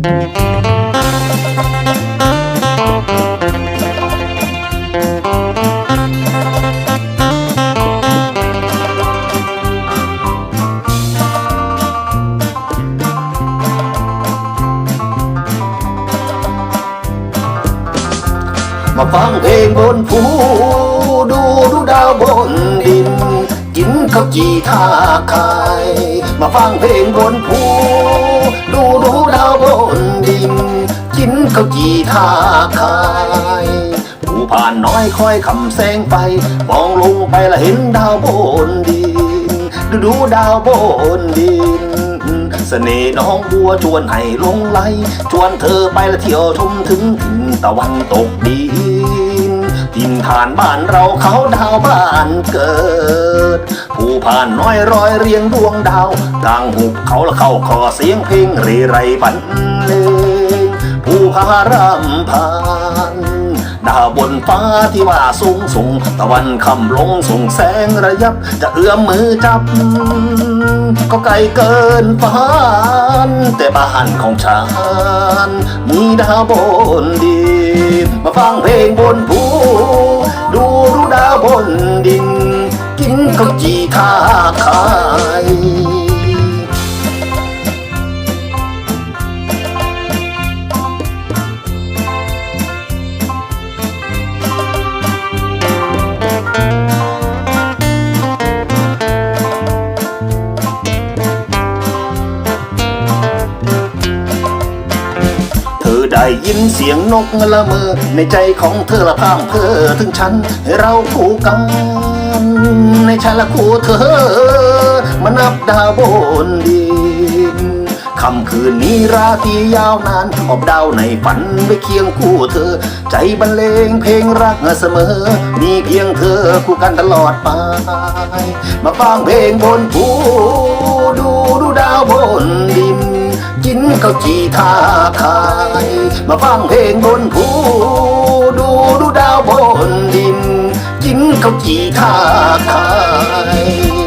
มาฟังเพลงบนภูดูดูดาวบนดินกินข้าวจีท่าคาย มาฟังเพลงบนภู กินข้าวจีท่าคายผู้ผ่านน้อยคอยคำแสงไป มองลงไปละเห็นดาวบนดินดูดาวบนดินเสน่ห์น้องบัวชวนให้ลงไหลชวนเธอไปละเที่ยวชมถึงถิ่นตะวันตกดินทินฐานบ้านเราเขาดาวบ้านเกิด ผู้ผ่านน้อยรอยเรียงดวงดาวกลางหุบเขาละเข้าคอเสียงเพลงเรไรบันเลง พารำพานดาวบนฟ้าที่ว่าสูงส่งตะวันคำลงส่งแสงระยับ จะเอื้อมมือจับ ก็ไกลเกินฝันแต่บ้านของฉัน มีดาวบนดินมาฟังเพลงบนภูดูดูดาวบนดิน กินข้าวจีท่าคาย ได้ยินเสียงนกละเมอ ในใจของเธอละพร่ำเพอถึงฉันเราคู่กัน ในฉันละคู่เธอมานับดาวบนดินคำคืนนี้ราตรียาวนานอบดาวในฝันไปเคียงคู่เธอ ใจบรรเลงเพลงรักเสมอ มีเพียงเธอคู่กันตลอดไป มาฟังเพลงบนภูดูดูดาวบนดิน กินข้าวจีท่าคา มาฟังเพลงบนภูดูดูดาวบนดิน กินข้าวจีข้าคาย